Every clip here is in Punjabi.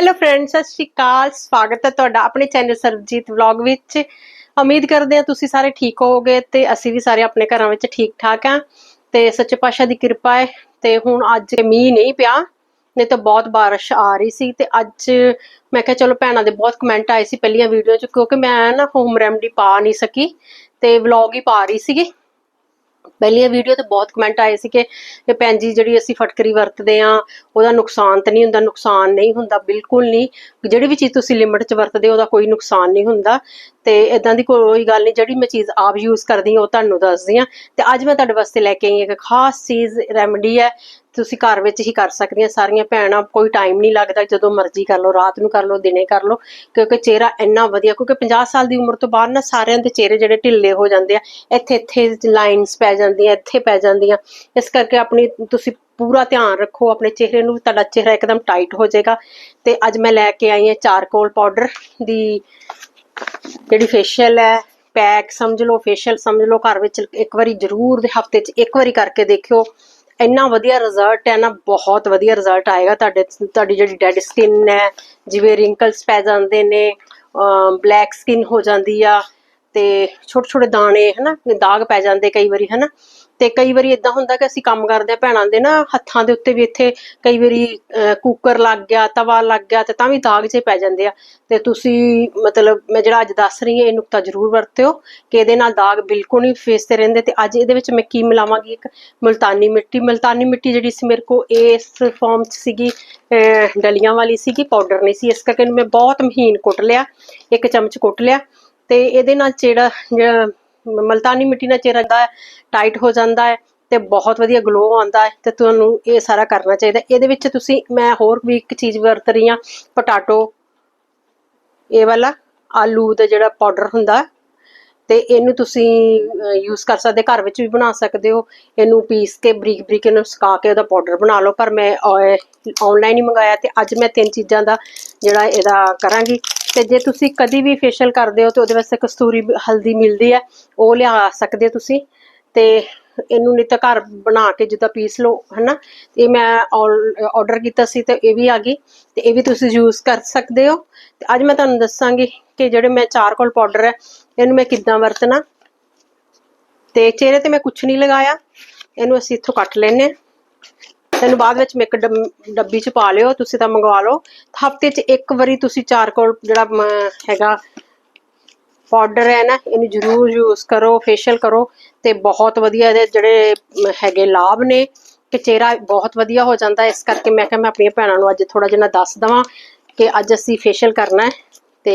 ਹੈਲੋ ਫਰੈਂਡਸ ਸਤਿ ਸ਼੍ਰੀ ਅਕਾਲ, ਸਵਾਗਤ ਹੈ ਤੁਹਾਡਾ ਆਪਣੇ ਚੈਨਲ ਸਰਬਜੀਤ ਵਲੌਗ ਵਿੱਚ। ਉਮੀਦ ਕਰਦੇ ਹਾਂ ਤੁਸੀਂ ਸਾਰੇ ਠੀਕ ਹੋਵੋਗੇ ਤੇ ਅਸੀਂ ਵੀ ਸਾਰੇ ਆਪਣੇ ਘਰਾਂ ਵਿੱਚ ਠੀਕ ਠਾਕ ਆ ਤੇ ਸੱਚੇ ਪਾਤਸ਼ਾਹ ਦੀ ਕਿਰਪਾ ਹੈ ਤੇ ਹੁਣ ਅੱਜ ਮੀਂਹ ਨਹੀਂ ਪਿਆ, ਨਹੀਂ ਤਾਂ ਬਹੁਤ ਬਾਰਿਸ਼ ਆ ਰਹੀ ਸੀ ਤੇ ਅੱਜ ਮੈਂ ਕਿਹਾ ਚਲੋ ਭੈਣਾਂ ਦੇ ਬਹੁਤ ਕਮੈਂਟ ਆਏ ਸੀ ਪਹਿਲੀਆਂ ਵੀਡੀਓ 'ਚ ਕਿਉਂਕਿ ਮੈਂ ਨਾ ਹੋਮ ਰੈਮਡੀ ਪਾ ਨਹੀਂ ਸਕੀ ਤੇ ਵਲੌਗ ਹੀ ਪਾ ਰਹੀ ਸੀਗੀ। ਪਹਿਲੀਆਂ ਵੀਡੀਓ ਤੇ ਬਹੁਤ ਕਮੈਂਟ ਆਏ ਸੀ ਕਿ ਇਹ ਭੈਣ ਜੀ ਜਿਹੜੀ ਅਸੀਂ ਫਟਕਰੀ ਵਰਤਦੇ ਆ ਉਹਦਾ ਨੁਕਸਾਨ ਤਾਂ ਨਹੀਂ ਹੁੰਦਾ, ਨੁਕਸਾਨ ਨਹੀਂ ਹੁੰਦਾ, ਬਿਲਕੁਲ ਨਹੀਂ। ਜਿਹੜੀ ਵੀ ਚੀਜ਼ ਤੁਸੀਂ ਲਿਮਟ 'ਚ ਵਰਤਦੇ ਹੋ, ਉਹਦਾ ਕੋਈ ਨੁਕਸਾਨ ਨਹੀਂ ਹੁੰਦਾ। ਤੇ ਇਦਾਂ ਦੀ ਕੋਈ ਗੱਲ ਨਹੀਂ, ਜਿਹੜੀ ਮੈਂ ਚੀਜ਼ ਆਪ ਯੂਜ਼ ਕਰਦੀ ਹਾਂ, ਉਹ ਤੁਹਾਨੂੰ ਦੱਸਦੀ ਆ ਤੇ ਅੱਜ ਮੈਂ ਤੁਹਾਡੇ ਵਾਸਤੇ ਲੈ ਕੇ ਆਈ ਇੱਕ ਖਾਸ ਚੀਜ਼ ਰੈਮਡੀ ਹੈ। ਤੁਸੀਂ ਘਰ ਵਿੱਚ ਹੀ ਕਰ ਸਕਦੀਆਂ ਸਾਰੀਆਂ ਭੈਣਾਂ, ਕੋਈ ਟਾਈਮ ਨਹੀਂ ਲੱਗਦਾ, ਜਦੋਂ ਮਰਜ਼ੀ ਕਰ ਲਓ, ਰਾਤ ਨੂੰ ਕਰ ਲਓ, ਦਿਨੇ ਕਰ ਲਓ, ਕਿਉਂਕਿ ਚਿਹਰਾ ਇੰਨਾ ਵਧੀਆ, ਕਿਉਂਕਿ 50 ਸਾਲ ਦੀ ਉਮਰ ਤੋਂ ਬਾਅਦ ਨਾ ਸਾਰਿਆਂ ਦੇ ਚਿਹਰੇ ਜਿਹੜੇ ਢਿੱਲੇ ਹੋ ਜਾਂਦੇ ਆ, ਇੱਥੇ ਇੱਥੇ ਲਾਈਨਸ ਪੈ ਜਾਂਦੀਆਂ, ਇੱਥੇ ਪੈ ਜਾਂਦੀਆਂ, ਇਸ ਕਰਕੇ ਆਪਣੀ ਤੁਸੀਂ ਪੂਰਾ ਧਿਆਨ ਰੱਖੋ, ਆਪਣੇ ਚਿਹਰੇ ਨੂੰ, ਤੁਹਾਡਾ ਚਿਹਰਾ ਇੱਕਦਮ ਟਾਈਟ ਹੋ ਜਾਏਗਾ, ਤੇ ਅੱਜ ਮੈਂ ਲੈ ਕੇ ਆਈ ਹਾਂ ਚਾਰਕੋਲ ਪਾਊਡਰ ਦੀ ਜਿਹੜੀ ਫੇਸ਼ੀਅਲ ਹੈ ਪੈਕ ਸਮਝ ਲਓ ਫੇਸ਼ੀਅਲ ਸਮਝ ਲਓ, ਘਰ ਵਿੱਚ ਇੱਕ ਵਾਰੀ ਜ਼ਰੂਰ ਦੇ ਹਫ਼ਤੇ 'ਚ ਇੱਕ ਵਾਰੀ ਕਰਕੇ ਦੇਖਿਓ ਇੰਨਾ ਵਧੀਆ ਰਿਜ਼ਲਟ ਹੈ ਨਾ, ਬਹੁਤ ਵਧੀਆ ਰਿਜ਼ਲਟ ਆਏਗਾ ਤੁਹਾਡੇ, ਤੁਹਾਡੀ ਜਿਹੜੀ ਡੈਡ ਸਕਿਨ ਹੈ, ਜਿਵੇਂ ਰਿੰਕਲਸ ਪੈ ਜਾਂਦੇ ਨੇ ਬਲੈਕ ਸਕਿਨ ਹੋ ਜਾਂਦੀ ਆ ਤੇ ਛੋਟੇ ਛੋਟੇ ਦਾਣੇ, ਹਨਾ ਦਾਗ ਪੈ ਜਾਂਦੇ ਕਈ ਵਾਰੀ, ਹਨਾ। ਤੇ ਕਈ ਵਾਰੀ ਇਦਾਂ ਹੁੰਦਾ ਕਿ ਅਸੀਂ ਕੰਮ ਕਰਦੇ ਆ, ਭੈਣਾਂ ਦੇ ਨਾ ਹੱਥਾਂ ਦੇ ਉੱਤੇ ਵੀ ਇੱਥੇ ਕਈ ਵਾਰੀ ਕੁੱਕਰ ਲੱਗ ਗਿਆ, ਤਵਾ ਲੱਗ ਗਿਆ ਤੇ ਤਾਂ ਵੀ ਦਾਗ ਜੇ ਪੈ ਜਾਂਦੇ ਆ। ਤੇ ਤੁਸੀਂ ਮਤਲਬ ਮੈਂ ਜਿਹੜਾ ਅੱਜ ਦੱਸ ਰਹੀ ਹਾਂ, ਇਹ ਨੁਕਤਾ ਜ਼ਰੂਰ ਵਰਤਿਓ ਕਿ ਇਹਦੇ ਨਾਲ ਦਾਗ ਬਿਲਕੁਲ ਨਹੀਂ ਫੇਸ ਤੇ ਰਹਿੰਦੇ ਤੇ ਅੱਜ ਇਹਦੇ ਵਿੱਚ ਮੈਂ ਕੀ ਮਿਲਾਵਾਂਗੀ, ਇੱਕ ਮਲਤਾਨੀ ਮਿੱਟੀ। ਮਲਤਾਨੀ ਮਿੱਟੀ ਜਿਹੜੀ ਸੀ ਮੇਰੇ ਕੋ ਇਸ ਫਾਰਮ ਚ ਸੀਗੀ ਡਲੀਆਂ ਵਾਲੀ ਸੀਗੀ ਪਾਊਡਰ ਨਹੀਂ ਸੀ। ਇਸ ਕਰਕੇ ਮੈਂ ਬਹੁਤ ਮਹੀਨ ਕੁੱਟ ਲਿਆ, ਇੱਕ ਚਮਚ ਕੁੱਟ ਲਿਆ। ਤੇ ਇਹਦੇ ਨਾਲ ਜਿਹੜਾ ਜਿਹੜਾ ਮਲਤਾਨੀ ਮਿੱਟੀ ਨਾਲ ਚਿਹਰਾ ਦਾ ਟਾਈਟ ਹੋ ਜਾਂਦਾ ਹੈ ਤੇ ਬਹੁਤ ਵਧੀਆ ਗਲੋ ਆਉਂਦਾ ਹੈ ਤੇ ਤੁਹਾਨੂੰ ਇਹ ਸਾਰਾ ਕਰਨਾ ਚਾਹੀਦਾ। ਇਹਦੇ ਵਿੱਚ ਤੁਸੀਂ, ਮੈਂ ਹੋਰ ਵੀ ਇੱਕ ਚੀਜ਼ ਵਰਤ ਰਹੀ ਹਾਂ ਪੋਟਾਟੋ ਇਹ ਵਾਲਾ ਆਲੂ ਦਾ ਜਿਹੜਾ ਪਾਊਡਰ ਹੁੰਦਾ ਤੇ ਇਹਨੂੰ ਤੁਸੀਂ ਯੂਜ਼ ਕਰ ਸਕਦੇ, ਘਰ ਵਿੱਚ ਵੀ ਬਣਾ ਸਕਦੇ ਹੋ। ਇਹਨੂੰ ਪੀਸ ਕੇ, ਬਰੀਕ ਬਰੀਕ ਇਹਨੂੰ ਸੁਕਾ ਕੇ ਉਹਦਾ ਪਾਊਡਰ ਬਣਾ ਲਓ। ਪਰ ਮੈਂ ਆਨਲਾਈਨ ਹੀ ਮੰਗਾਇਆ ਤੇ ਅੱਜ ਮੈਂ ਤਿੰਨ ਚੀਜ਼ਾਂ ਦਾ ਜਿਹੜਾ ਇਹਦਾ ਕਰਾਂਗੀ। ਤੇ ਜੇ ਤੁਸੀਂ ਕਦੀ ਵੀ ਫੇਸ਼ੀਅਲ ਕਰਦੇ ਹੋ ਤੇ ਉਹਦੇ ਵਾਸਤੇ ਕਸਤੂਰੀ ਹਲਦੀ ਮਿਲਦੀ ਹੈ, ਉਹ ਲਿਆ ਸਕਦੇ ਹੋ ਤੁਸੀਂ ਤੇ ਇਹਨੂੰ ਨਹੀਂ ਤਾਂ ਘਰ ਬਣਾ ਕੇ ਜਿੱਦਾਂ ਪੀਸ ਲਓ, ਹਨਾ? ਇਹ ਮੈਂ ਆਰਡਰ ਕੀਤਾ ਸੀ ਤੇ ਇਹ ਵੀ ਆ ਗਈ ਤੇ ਇਹ ਵੀ ਤੁਸੀਂ ਯੂਜ਼ ਕਰ ਸਕਦੇ ਹੋ। ਤੇ ਅੱਜ ਮੈਂ ਤੁਹਾਨੂੰ ਦੱਸਾਂਗੀ ਕਿ ਜਿਹੜੇ ਮੈਂ ਚਾਰਕੋਲ ਪਾਊਡਰ ਹੈ, ਇਹਨੂੰ ਮੈਂ ਕਿੱਦਾਂ ਵਰਤਣਾ। ਤੇ ਚਿਹਰੇ ਤੇ ਮੈਂ ਕੁਝ ਨਹੀਂ ਲਗਾਇਆ, ਇਹਨੂੰ ਅਸੀਂ ਇੱਥੋਂ ਕੱਟ ਲੈਨੇ ਆ ਤੈਨੂੰ ਬਾਅਦ ਵਿੱਚ ਮੈਂ ਇੱਕ ਡੱਬੀ ਚ ਪਾ ਲਿਓ, ਤੁਸੀਂ ਤਾਂ ਮੰਗਵਾ ਲਓ। ਹਫ਼ਤੇ ਚ ਇੱਕ ਵਾਰੀ ਤੁਸੀਂ ਚਾਰਕੋਲ ਜਿਹੜਾ ਹੈਗਾ ਪਾਊਡਰ ਹੈ ਨਾ, ਇਹਨੂੰ ਜ਼ਰੂਰ ਯੂਜ਼ ਕਰੋ ਫੇਸ਼ੀਅਲ ਕਰੋ ਤੇ ਬਹੁਤ ਵਧੀਆ ਇਹਦੇ ਜਿਹੜੇ ਹੈਗੇ ਲਾਭ ਨੇ। ਕਿ ਚਿਹਰਾ ਬਹੁਤ ਵਧੀਆ ਹੋ ਜਾਂਦਾ, ਇਸ ਕਰਕੇ ਮੈਂ ਕਿਹਾ ਮੈਂ ਆਪਣੀਆਂ ਭੈਣਾਂ ਨੂੰ ਅੱਜ ਥੋੜਾ ਜਿਹਾ ਦੱਸ ਦਵਾਂ ਕਿ ਅੱਜ ਅਸੀਂ ਫੇਸ਼ੀਅਲ ਕਰਨਾ ਹੈ। ਤੇ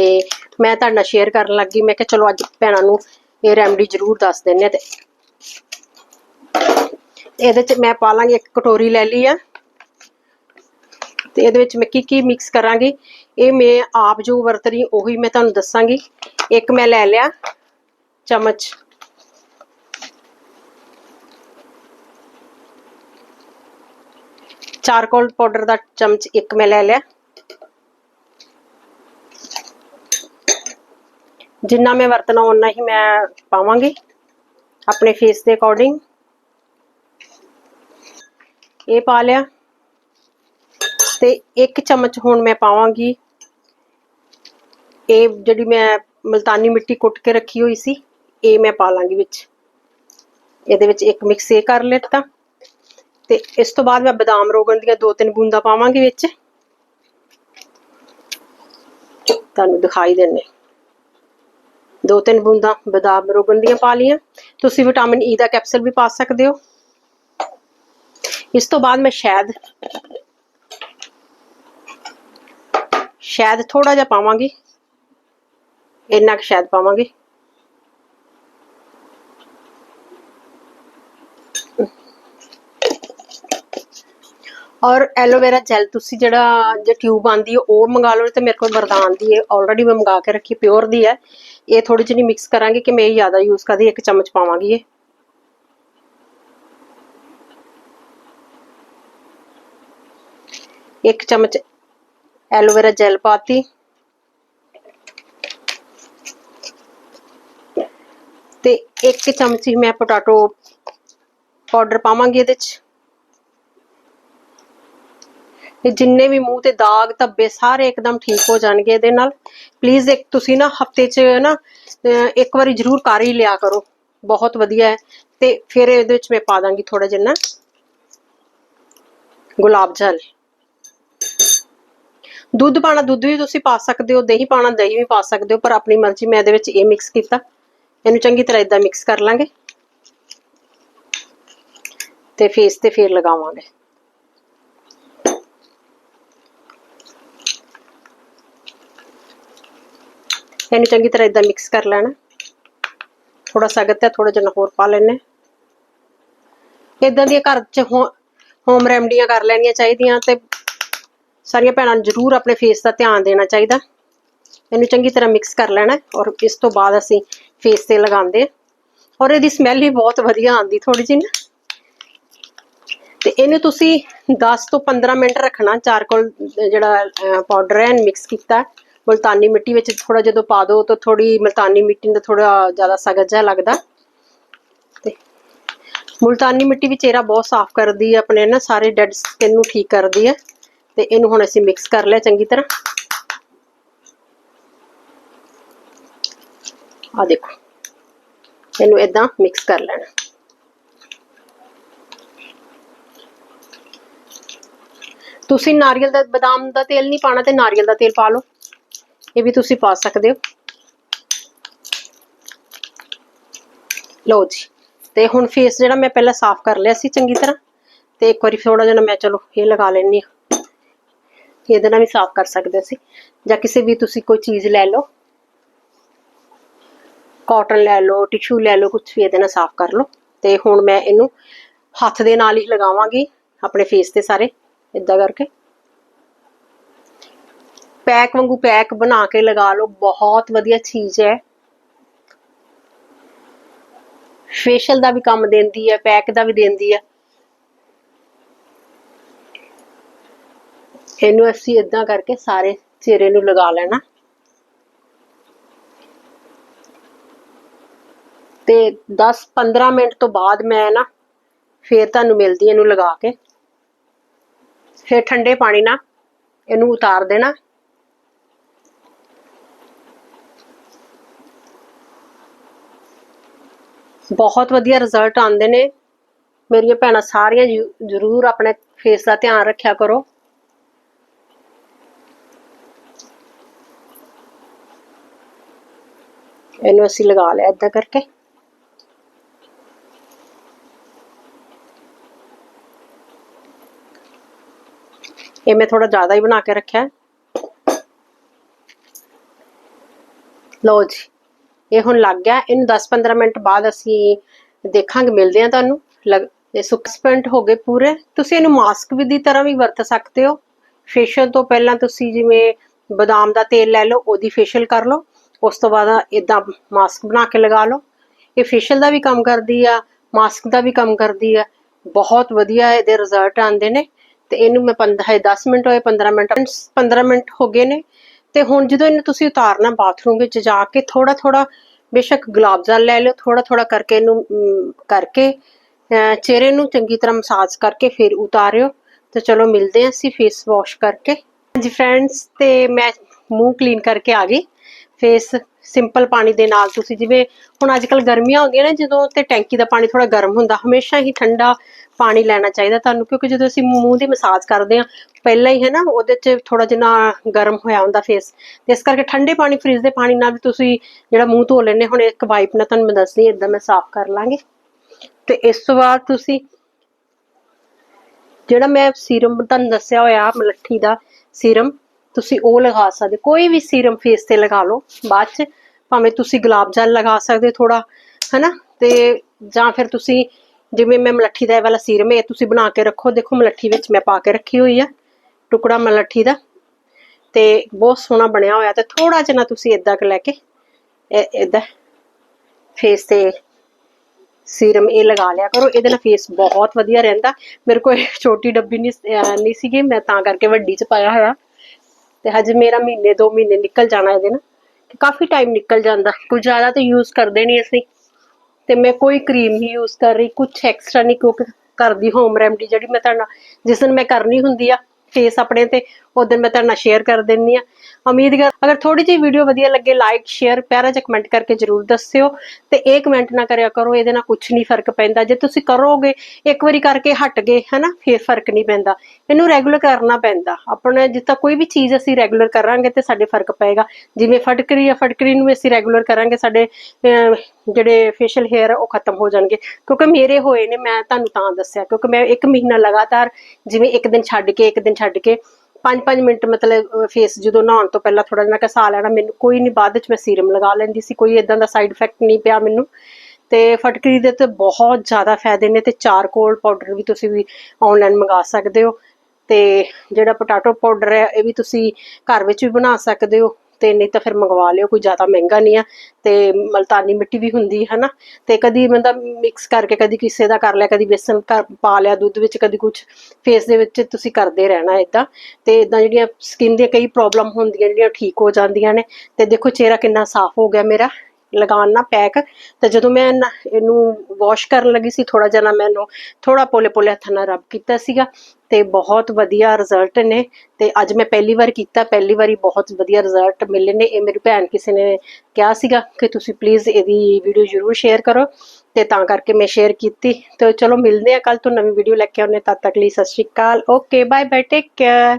ਮੈਂ ਤੁਹਾਡੇ ਨਾਲ ਸ਼ੇਅਰ ਕਰਨ ਲੱਗੀ, ਮੈਂ ਕਿਹਾ ਚਲੋ ਅੱਜ ਭੈਣਾਂ ਨੂੰ ਇਹ ਰੈਮਡੀ ਜ਼ਰੂਰ ਦੱਸ ਦਿੰਨੇ ਤੇ ਇਹਦੇ ਚ ਮੈਂ ਪਾ ਲਾਂਗੀ ਇੱਕ ਕਟੋਰੀ ਲੈ ਲਈ ਆ। ਤੇ ਇਹਦੇ ਵਿੱਚ ਮੈਂ ਕੀ ਕੀ ਮਿਕਸ ਕਰਾਂਗੀ, ਇਹ ਮੈਂ ਆਪ ਜੋ ਵਰਤ ਰਹੀ ਉਹੀ ਮੈਂ ਤੁਹਾਨੂੰ ਦੱਸਾਂਗੀ। ਇੱਕ ਮੈਂ ਲੈ ਲਿਆ ਚਮਚ। ਚਾਰਕੋਲ ਪਾਊਡਰ ਦਾ ਚਮਚ ਇੱਕ ਮੈਂ ਲੈ ਲਿਆ। ਜਿੰਨਾ ਮੈਂ ਵਰਤਣਾ ਉਹਨਾਂ ਹੀ ਮੈਂ ਪਾਵਾਂਗੀ ਆਪਣੇ ਫੇਸ ਦੇ ਅਕੋਰਡਿੰਗ ਇਹ ਪਾ ਲਿਆ। ਤੇ ਇੱਕ ਚਮਚ ਹੁਣ ਮੈਂ ਪਾਵਾਂਗੀ। ਇਹ ਜਿਹੜੀ ਮੈਂ ਮਲਤਾਨੀ ਮਿੱਟੀ ਕੁੱਟ ਕੇ ਰੱਖੀ ਹੋਈ ਸੀ, ਇਹ ਮੈਂ ਪਾ ਲਾਂਗੀ ਵਿੱਚ। ਇਹਦੇ ਵਿੱਚ ਇੱਕ ਮਿਕਸ ਇਹ ਕਰ ਲਿੱਤਾ। ਤੇ ਇਸ ਤੋਂ ਬਾਅਦ ਮੈਂ ਬਦਾਮ ਰੋਗਣ ਦੀਆਂ ਦੋ ਤਿੰਨ ਬੂੰਦਾਂ ਪਾਵਾਂਗੀ ਵਿੱਚ। ਤੁਹਾਨੂੰ ਦਿਖਾਈ ਦਿੰਨੇ ਦੋ ਤਿੰਨ ਬੂੰਦਾਂ ਬਦਾਮ ਰੋਗਣ ਦੀਆਂ ਪਾ ਲੀਆਂ ਤੁਸੀਂ ਵਿਟਾਮਿਨ ਈ ਦਾ ਕੈਪਸੂਲ ਵੀ ਪਾ ਸਕਦੇ ਹੋ। ਇਸ ਤੋਂ ਬਾਅਦ ਮੈਂ ਸ਼ਾਇਦ ਸ਼ਾਇਦ ਥੋੜਾ ਜਿਹਾ ਪਾਵਾਂਗੀ ਇੰਨਾ ਕੁ ਸ਼ਾਇਦ ਪਾਵਾਂਗੀ ਔਰ ਐਲੋਵੇਰਾ ਜੈਲ ਤੁਸੀਂ ਜਿਹੜਾ ਜੇ ਟਿਊਬ ਆਂਦੀ ਹੈ ਉਹ ਮੰਗਾ ਲਓ ਤੇ ਮੇਰੇ ਕੋਲ ਵਰਦਾਨ ਦੀ ਹੈ ਆਲਰੇਡੀ ਮੈਂ ਮੰਗਾ ਕੇ ਰੱਖੀ ਪਿਓਰ ਦੀ ਹੈ ਇਹ ਥੋੜੀ ਜਿਹੀ ਮਿਕਸ ਕਰਾਂਗੇ ਕਿ ਮੈਂ ਜ਼ਿਆਦਾ ਯੂਜ਼ ਕਰਦੀ ਇੱਕ ਚਮਚ ਪਾਵਾਂਗੀ ਇਹ ਇੱਕ ਚਮਚ ਐਲੋਵੇਰਾ ਜੈਲ ਪਾਤੀ। ਤੇ ਇੱਕ ਚਮਚੀ ਮੈਂ ਪੋਟਾਟੋ ਪਾਊਡਰ ਪਾਵਾਂਗੀ ਇਹਦੇ ਚ। ਇਹ ਜਿੰਨੇ ਵੀ ਮੂੰਹ ਤੇ ਦਾਗ ਧੱਬੇ ਸਾਰੇ ਇੱਕਦਮ ਠੀਕ ਹੋ ਜਾਣਗੇ ਇਹਦੇ ਨਾਲ। ਪਲੀਜ਼ ਇੱਕ ਤੁਸੀਂ ਨਾ ਹਫ਼ਤੇ 'ਚ ਨਾ ਇੱਕ ਵਾਰੀ ਜ਼ਰੂਰ ਕਰ ਹੀ ਲਿਆ ਕਰੋ। ਬਹੁਤ ਵਧੀਆ ਹੈ। ਤੇ ਫਿਰ ਇਹਦੇ ਵਿੱਚ ਮੈਂ ਪਾ ਦਾਂਗੀ ਥੋੜਾ ਜਿਹਾ ਗੁਲਾਬ ਜਲ। ਦੁੱਧ ਪਾਣਾ, ਦੁੱਧ ਵੀ ਤੁਸੀਂ ਪਾ ਸਕਦੇ ਹੋ, ਦਹੀਂ ਪਾਣਾ, ਦਹੀਂ ਵੀ ਪਾ ਸਕਦੇ ਹੋ, ਪਰ ਆਪਣੀ ਮਰਜ਼ੀ ਮੈਂ ਇਹਦੇ ਵਿੱਚ ਇਹ ਮਿਕਸ ਕੀਤਾ। ਇਹਨੂੰ ਚੰਗੀ ਤਰ੍ਹਾਂ ਇਦਾਂ ਮਿਕਸ ਕਰ ਲਾਂਗੇ। ਤੇ ਫੇਸ ਤੇ ਫੇਰ ਲਗਾਵਾਂਗੇ। ਇਹਨੂੰ ਚੰਗੀ ਤਰ੍ਹਾਂ ਇਦਾਂ ਮਿਕਸ ਕਰ ਲੈਣਾ। ਥੋੜਾ ਸ਼ਗਤ ਹੈ ਥੋੜਾ ਜਿਹਾ ਹੋਰ ਪਾ ਲੈਣੇ ਇਦਾਂ ਦੀਆਂ ਘਰ 'ਚ ਹੋਮ ਰੈਮਡੀਆਂ ਕਰ ਲੈਣੀਆਂ ਚਾਹੀਦੀਆਂ ਤੇ ਸਾਰੀਆਂ ਭੈਣਾਂ ਨੂੰ ਜ਼ਰੂਰ ਆਪਣੇ ਫੇਸ ਦਾ ਧਿਆਨ ਦੇਣਾ ਚਾਹੀਦਾ। ਇਹਨੂੰ ਚੰਗੀ ਤਰ੍ਹਾਂ ਮਿਕਸ ਕਰ ਲੈਣਾ ਔਰ ਇਸ ਤੋਂ ਬਾਅਦ ਅਸੀਂ ਫੇਸ ਤੇ ਲਗਾਉਂਦੇ ਹਾਂ। ਔਰ ਇਹਦੀ ਸਮੈਲ ਵੀ ਬਹੁਤ ਵਧੀਆ ਆਉਂਦੀ ਥੋੜੀ ਜਿਹੀ ਨਾ। ਤੇ ਇਹਨੂੰ ਤੁਸੀਂ 10 ਤੋਂ 15 ਮਿੰਟ ਰੱਖਣਾ। ਚਾਰਕੋਲ ਜਿਹੜਾ ਪਾਊਡਰ ਹੈ ਮਿਕਸ ਕੀਤਾ ਮਲਤਾਨੀ ਮਿੱਟੀ ਵਿੱਚ ਥੋੜਾ ਜਦੋਂ ਪਾ ਦੋ ਤਾਂ ਥੋੜੀ ਮਲਤਾਨੀ ਮਿੱਟੀ ਦਾ ਥੋੜਾ ਜ਼ਿਆਦਾ ਸਗਜ ਜਿਹਾ ਲੱਗਦਾ। ਤੇ ਮੁਲਤਾਨੀ ਮਿੱਟੀ ਵੀ ਚਿਹਰਾ ਬਹੁਤ ਸਾਫ਼ ਕਰਦੀ ਹੈ। ਆਪਣੇ ਨਾ ਸਾਰੇ ਡੈਡ ਸਕਿਨ ਨੂੰ ਠੀਕ ਕਰਦੀ ਹੈ। ਤੇ ਇਹਨੂੰ ਹੁਣ ਅਸੀਂ ਮਿਕਸ ਕਰ ਲਿਆ ਚੰਗੀ ਤਰ੍ਹਾਂ। ਆ ਦੇਖੋ, ਇਹਨੂੰ ਇਦਾਂ ਮਿਕਸ ਕਰ ਲੈਣਾ। ਤੁਸੀਂ ਨਾਰੀਅਲ ਦਾ ਬਦਾਮ ਦਾ ਤੇਲ ਨਹੀਂ ਪਾਣਾ ਤੇ ਨਾਰੀਅਲ ਦਾ ਤੇਲ ਪਾ ਲਓ। ਇਹ ਵੀ ਤੁਸੀਂ ਪਾ ਸਕਦੇ ਹੋ। ਲਓ ਜੀ, ਤੇ ਹੁਣ ਫੇਸ ਜਿਹੜਾ ਮੈਂ ਪਹਿਲਾਂ ਸਾਫ਼ ਕਰ ਲਿਆ ਸੀ ਚੰਗੀ ਤਰ੍ਹਾਂ, ਤੇ ਇੱਕ ਵਾਰੀ ਥੋੜਾ ਜਿਹਾ ਮੈਂ ਚਲੋ ਇਹ ਲਗਾ ਲੈਣੀ ਆ ਇਹਦੇ ਨਾਲ ਵੀ ਸਾਫ਼ ਕਰ ਸਕਦੇ ਸੀ ਜਾਂ ਕਿਸੇ ਵੀ ਤੁਸੀਂ ਕੋਈ ਚੀਜ਼ ਲੈ ਲਓ। ਕਾਟਨ ਲੈ ਲਓ ਟਿਸ਼ੂ ਲੈ ਲਓ ਕੁਝ ਵੀ ਇਹਦੇ ਨਾਲ ਸਾਫ਼ ਕਰ ਲਓ। ਤੇ ਹੁਣ ਮੈਂ ਇਹਨੂੰ ਹੱਥ ਦੇ ਨਾਲ ਹੀ ਲਗਾਵਾਂਗੀ ਆਪਣੇ ਫੇਸ ਤੇ ਸਾਰੇ ਇਦਾਂ ਕਰਕੇ। ਪੈਕ ਵਾਂਗੂ ਪੈਕ ਬਣਾ ਕੇ ਲਗਾ ਲਓ, ਬਹੁਤ ਵਧੀਆ ਚੀਜ਼ ਹੈ। ਫੇਸ਼ੀਅਲ ਦਾ ਵੀ ਕੰਮ ਦਿੰਦੀ ਹੈ, ਪੈਕ ਦਾ ਵੀ ਦਿੰਦੀ ਹੈ। ਇਹਨੂੰ ਅਸੀਂ ਇਦਾਂ ਕਰਕੇ ਸਾਰੇ ਚਿਹਰੇ ਨੂੰ ਲਗਾ ਲੈਣਾ। ਤੇ 10-15 ਮਿੰਟ ਤੋਂ ਬਾਅਦ ਮੈਂ ਨਾ ਫੇਰ ਤੁਹਾਨੂੰ ਮਿਲਦੀ ਇਹਨੂੰ ਲਗਾ ਕੇ। ਫਿਰ ਠੰਡੇ ਪਾਣੀ ਨਾਲ ਇਹਨੂੰ ਉਤਾਰ ਦੇਣਾ। ਬਹੁਤ ਵਧੀਆ ਰਿਜ਼ਲਟ ਆਉਂਦੇ ਨੇ। ਮੇਰੀਆਂ ਭੈਣਾਂ ਸਾਰੀਆਂ ਜ਼ਰੂਰ ਆਪਣੇ ਫੇਸ ਦਾ ਧਿਆਨ ਰੱਖਿਆ ਕਰੋ। ਇਹਨੂੰ ਅਸੀਂ ਲਗਾ ਲਿਆ ਇਦਾਂ ਕਰਕੇ। ਇਹ ਮੈਂ ਥੋੜਾ ਜ਼ਿਆਦਾ ਹੀ ਬਣਾ ਕੇ ਰੱਖਿਆ। ਲਓ ਜੀ, ਇਹ ਹੁਣ ਲੱਗ ਗਿਆ। ਇਹਨੂੰ 10-15 ਮਿੰਟ ਬਾਅਦ ਅਸੀਂ ਦੇਖਾਂਗੇ, ਮਿਲਦੇ ਹਾਂ ਤੁਹਾਨੂੰ। ਇਹ ਸੁਕਸਪੈਂਟ ਹੋ ਗਏ ਪੂਰੇ। ਤੁਸੀਂ ਇਹਨੂੰ ਮਾਸਕ ਵੀ ਦੀ ਤਰ੍ਹਾਂ ਵੀ ਵਰਤ ਸਕਦੇ ਹੋ। ਫੇਸ਼ੀਅਲ ਤੋਂ ਪਹਿਲਾਂ ਤੁਸੀਂ ਜਿਵੇਂ ਬਦਾਮ ਦਾ ਤੇਲ ਲੈ ਲਓ, ਉਹਦੀ ਫੇਸ਼ੀਅਲ ਕਰ ਲਓ। ਉਸ ਤੋਂ ਬਾਅਦ ਇਦਾਂ ਮਾਸਕ ਬਣਾ ਕੇ ਲਗਾ ਲਓ। ਇਹ ਫੇਸ਼ੀਅਲ ਦਾ ਵੀ ਕੰਮ ਕਰਦੀ ਆ ਮਾਸਕ ਦਾ ਵੀ ਕੰਮ ਕਰਦੀ ਆ। ਬਹੁਤ ਵਧੀਆ ਇਹਦੇ ਰਿਜ਼ਲਟ ਆਉਂਦੇ ਨੇ ਤੇ ਇਹਨੂੰ ਮੈਂ 15 10 ਮਿੰਟ ਹੋਏ 15 ਮਿੰਟ 15 ਮਿੰਟ ਹੋ ਗਏ ਨੇ। ਤੇ ਹੁਣ ਜਦੋਂ ਇਹਨੂੰ ਤੁਸੀਂ ਉਤਾਰਨਾ ਬਾਥਰੂਮ ਵਿੱਚ ਜਾ ਕੇ ਥੋੜਾ ਥੋੜਾ ਬੇਸ਼ੱਕ ਗੁਲਾਬ ਜਲ ਲੈ ਲਿਓ ਥੋੜਾ ਥੋੜਾ ਕਰਕੇ ਇਹਨੂੰ ਕਰਕੇ ਚਿਹਰੇ ਨੂੰ ਚੰਗੀ ਤਰ੍ਹਾਂ ਮਸਾਜ ਕਰਕੇ ਫਿਰ ਉਤਾਰਿਓ। ਤੇ ਚਲੋ ਮਿਲਦੇ ਹਾਂ ਅਸੀਂ ਫੇਸ ਵਾਸ਼ ਕਰਕੇ। ਜੀ ਫਰੈਂਡਸ ਤੇ ਮੈਂ ਮੂੰਹ ਕਲੀਨ ਕਰਕੇ ਆ ਗਈ। ਫੇਸ ਸਿੰਪਲ ਪਾਣੀ ਦੇ ਨਾਲ ਤੁਸੀਂ ਜਿਵੇਂ ਹੁਣ ਅੱਜ ਕੱਲ ਗਰਮੀਆਂ ਹੁੰਦੀਆਂ ਨੇ, ਜਦੋਂ ਤੇ ਟੈਂਕੀ ਦਾ ਪਾਣੀ ਥੋੜਾ ਗਰਮ ਹੁੰਦਾ, ਹਮੇਸ਼ਾ ਹੀ ਠੰਡਾ ਪਾਣੀ ਲੈਣਾ ਚਾਹੀਦਾ ਤੁਹਾਨੂੰ, ਕਿਉਂਕਿ ਜਦੋਂ ਅਸੀਂ ਮੂੰਹ ਦੀ ਮਸਾਜ ਕਰਦੇ ਆ ਪਹਿਲਾਂ ਹੀ ਹੈ ਨਾ, ਉਹਦੇ 'ਚ ਥੋੜਾ ਜਿਹਾ ਗਰਮ ਹੋਇਆ ਹੁੰਦਾ ਫੇਸ ਤੇ ਇਸ ਕਰਕੇ ਠੰਡੇ ਪਾਣੀ ਫ੍ਰਿਜ ਦੇ ਪਾਣੀ ਨਾਲ ਵੀ ਤੁਸੀਂ ਜਿਹੜਾ ਮੂੰਹ ਧੋ ਲੈਣੇ ਹੁਣ, ਇੱਕ ਵਾਈਪ ਨਾਲ ਤੁਹਾਨੂੰ ਮੈਂ ਦੱਸਦੀ ਇਦਾਂ ਮੈਂ ਸਾਫ਼ ਕਰ ਲਾਂਗੇ। ਤੇ ਇਸ ਤੋਂ ਬਾਅਦ ਤੁਸੀਂ ਜਿਹੜਾ ਮੈਂ ਸੀਰਮ ਤੁਹਾਨੂੰ ਦੱਸਿਆ ਹੋਇਆ ਮਲੱਠੀ ਦਾ ਸੀਰਮ ਤੁਸੀਂ ਉਹ ਲਗਾ ਸਕਦੇ ਕੋਈ ਵੀ ਸੀਰਮ ਫੇਸ ਤੇ ਲਗਾ ਲਓ ਬਾਅਦ ਚ। ਭਾਵੇਂ ਤੁਸੀਂ ਗੁਲਾਬ ਜਲ ਲਗਾ ਸਕਦੇ ਥੋੜਾ ਹੈਨਾ? ਤੇ ਜਾਂ ਫਿਰ ਤੁਸੀਂ ਜਿਵੇਂ ਮੈਂ ਮਲੱਠੀ ਦਾ ਇਹ ਵਾਲਾ ਸੀਰਮ ਹੈ ਤੁਸੀਂ ਬਣਾ ਕੇ ਰੱਖੋ। ਦੇਖੋ ਮਲੱਠੀ ਵਿੱਚ ਮੈਂ ਪਾ ਕੇ ਰੱਖੀ ਹੋਈ ਆ, ਟੁਕੜਾ ਮਲੱਠੀ ਦਾ। ਤੇ ਬਹੁਤ ਸੋਹਣਾ ਬਣਿਆ ਹੋਇਆ ਤੇ ਥੋੜਾ ਜਿਹਾ ਤੁਸੀਂ ਇਦਾਂ ਕ ਲੈ ਕੇ ਇਦਾਂ ਫੇਸ ਤੇ ਸੀਰਮ ਇਹ ਲਗਾ ਲਿਆ ਕਰੋ। ਇਹਦੇ ਨਾਲ ਫੇਸ ਬਹੁਤ ਵਧੀਆ ਰਹਿੰਦਾ। ਮੇਰੇ ਕੋਲ ਛੋਟੀ ਡੱਬੀ ਨਹੀਂ ਨਹੀਂ ਸੀਗੀ। ਮੈਂ ਤਾਂ ਕਰਕੇ ਵੱਡੀ ਚ ਪਾਇਆ ਹੋਇਆ। ਤੇ ਹਜੇ ਮੇਰਾ ਮਹੀਨੇ 2 ਮਹੀਨੇ ਨਿਕਲ ਜਾਣਾ ਇਹਦੇ ਨਾਲ, ਕਿ ਕਾਫੀ ਟਾਈਮ ਨਿਕਲ ਜਾਂਦਾ। ਕੁਝ ਜ਼ਿਆਦਾ ਤੇ ਯੂਜ਼ ਕਰਦੇ ਨਹੀਂ ਅਸੀਂ। ਤੇ ਮੈਂ ਕੋਈ ਕਰੀਮ ਨਹੀਂ ਯੂਜ਼ ਕਰ ਰਹੀ ਕੁਝ ਐਕਸਟਰਾ ਨਹੀਂ ਕਿਉਂਕਿ ਕਰਦੀ ਹੋਮ ਰੈਮਡੀ ਜਿਹੜੀ ਮੈਂ ਤੁਹਾਡਾ ਜਿਸ ਦਿਨ ਮੈਂ ਕਰਨੀ ਹੁੰਦੀ ਆ ਫੇਸ ਆਪਣੇ ਤੇ ਉਦੋਂ ਮੈਂ ਤੁਹਾਡੇ ਨਾਲ ਸ਼ੇਅਰ ਕਰ ਦਿੰਨੀ ਆ। ਉਮੀਦ ਕਰ ਅਗਰ ਥੋੜੀ ਜਿਹੀ ਵੀਡੀਓ ਵਧੀਆ ਲੱਗੇ ਲਾਈਕ ਸ਼ੇਅਰ ਪਿਆਰਾ ਜਿਹਾ ਕਮੈਂਟ ਕਰਕੇ ਜਰੂਰ ਦੱਸਿਓ ਤੇ ਇਹ ਕਮੈਂਟ ਨਾ ਕਰਿਆ ਕਰੋ, ਇਹਦੇ ਨਾਲ ਕੁਝ ਨਹੀਂ ਫ਼ਰਕ ਪੈਂਦਾ। ਜੇ ਤੁਸੀਂ ਕਰੋਗੇ, ਇੱਕ ਵਾਰੀ ਕਰਕੇ ਹਟ ਗਏ, ਹਨਾ, ਫੇਰ ਫ਼ਰਕ ਨਹੀਂ ਪੈਂਦਾ। ਇਹਨੂੰ ਰੈਗੂਲਰ ਕਰਨਾ ਪੈਂਦਾ। ਆਪਣੇ ਜਿੱਦਾਂ ਕੋਈ ਵੀ ਚੀਜ਼ ਅਸੀਂ ਰੈਗੂਲਰ ਕਰਾਂਗੇ ਤੇ ਸਾਡੇ ਫ਼ਰਕ ਪਏਗਾ। ਜਿਵੇਂ ਫਟਕਰੀ ਆ, ਫਟਕਰੀ ਨੂੰ ਅਸੀਂ ਰੈਗੂਲਰ ਕਰਾਂਗੇ, ਸਾਡੇ ਜਿਹੜੇ ਫੇਸ਼ੀਅਲ ਹੇਅਰ ਉਹ ਖਤਮ ਹੋ ਜਾਣਗੇ। ਕਿਉਂਕਿ ਮੇਰੇ ਹੋਏ ਨੇ, ਮੈਂ ਤੁਹਾਨੂੰ ਤਾਂ ਦੱਸਿਆ। ਕਿਉਂਕਿ ਮੈਂ ਇੱਕ ਮਹੀਨਾ ਲਗਾਤਾਰ ਜਿਵੇਂ ਇੱਕ ਦਿਨ ਛੱਡ ਕੇ, ਇੱਕ ਦਿਨ ਛੱਡ ਕੇ 5-5 ਮਿੰਟ ਮਤਲਬ ਫੇਸ ਜਦੋਂ ਨਹਾਉਣ ਤੋਂ ਪਹਿਲਾਂ ਥੋੜਾ ਜਿਹਾ ਘਸਾ ਲੈਣਾ, ਮੈਨੂੰ ਕੋਈ ਨਹੀਂ ਬਾਅਦ ਵਿੱਚ ਮੈਂ ਸੀਰਮ ਲਗਾ ਲੈਂਦੀ ਸੀ, ਕੋਈ ਇਦਾਂ ਦਾ ਸਾਈਡ ਇਫੈਕਟ ਨਹੀਂ ਪਿਆ ਮੈਨੂੰ। ਤੇ ਫਟਕਰੀ ਦੇ ਤੇ ਬਹੁਤ ਜ਼ਿਆਦਾ ਫਾਇਦੇ ਨੇ ਤੇ ਚਾਰਕੋਲ ਪਾਊਡਰ ਵੀ ਤੁਸੀਂ ਵੀ ਆਨਲਾਈਨ ਮੰਗਾ ਸਕਦੇ ਹੋ। ਤੇ ਜਿਹੜਾ ਪੋਟੈਟੋ ਪਾਊਡਰ ਹੈ, ਇਹ ਵੀ ਤੁਸੀਂ ਘਰ ਵਿੱਚ ਵੀ ਬਣਾ ਸਕਦੇ ਹੋ। ਤੇ ਨਹੀਂ ਤਾਂ ਫਿਰ ਮੰਗਵਾ ਲਿਓ, ਕੋਈ ਜ਼ਿਆਦਾ ਮਹਿੰਗਾ ਨਹੀਂ ਆ। ਤੇ ਮਲਤਾਨੀ ਮਿੱਟੀ ਵੀ ਹੁੰਦੀ ਹੈ ਨਾ ਤੇ ਕਦੀ ਮਤਲਬ ਮਿਕਸ ਕਰਕੇ ਕਦੀ ਕਿਸੇ ਦਾ ਕਰ ਲਿਆ, ਕਦੀ ਬੇਸਨ ਕਰ- ਪਾ ਲਿਆ, ਦੁੱਧ ਵਿੱਚ ਕਦੀ ਕੁਝ ਫੇਸ ਦੇ ਵਿੱਚ ਤੁਸੀਂ ਕਰਦੇ ਰਹਿਣਾ ਇਦਾਂ ਤੇ ਇਦਾਂ ਜਿਹੜੀਆਂ ਸਕਿਨ ਦੀਆਂ ਕਈ ਪ੍ਰੋਬਲਮ ਹੁੰਦੀਆਂ, ਜਿਹੜੀਆਂ ਠੀਕ ਹੋ ਜਾਂਦੀਆਂ ਨੇ। ਤੇ ਦੇਖੋ ਚਿਹਰਾ ਕਿੰਨਾ ਸਾਫ਼ ਹੋ ਗਿਆ ਮੇਰਾ। ਲਗਾਉਣ ਨਾ ਪੈਕ। ਤੇ ਜਦੋਂ ਮੈਂ ਇਹਨੂੰ ਵਾਸ਼ ਕਰਨ ਲੱਗੀ ਸੀ ਥੋੜਾ ਜਿਹਾ ਨਾ ਮੈਨੂੰ ਥੋੜਾ ਪੋਲੇ ਪੋਲੇ ਹੱਥਾਂ ਨਾਲ ਰਬ ਕੀਤਾ ਸੀਗਾ ਤੇ ਬਹੁਤ ਵਧੀਆ ਰਿਜ਼ਲਟ ਨੇ। ਤੇ ਅੱਜ ਮੈਂ ਪਹਿਲੀ ਵਾਰ ਕੀਤਾ, ਪਹਿਲੀ ਵਾਰੀ ਬਹੁਤ ਵਧੀਆ ਰਿਜ਼ਲਟ ਮਿਲੇ ਨੇ। ਇਹ ਮੇਰੀ ਭੈਣ ਕਿਸੇ ਨੇ ਕਿਹਾ ਸੀਗਾ ਕਿ ਤੁਸੀਂ ਪਲੀਜ਼ ਇਹਦੀ ਵੀਡੀਓ ਜ਼ਰੂਰ ਸ਼ੇਅਰ ਕਰੋ। ਤੇ ਤਾਂ ਕਰਕੇ ਮੈਂ ਸ਼ੇਅਰ ਕੀਤੀ। ਤੇ ਚਲੋ ਮਿਲਦੇ ਆ ਕੱਲ ਤੋਂ ਨਵੀਂ ਵੀਡੀਓ ਲੈ ਕੇ ਆਉਣੇ ਤਦ ਤੱਕ ਲਈ Sat Sri Akal. Okay bye bye take care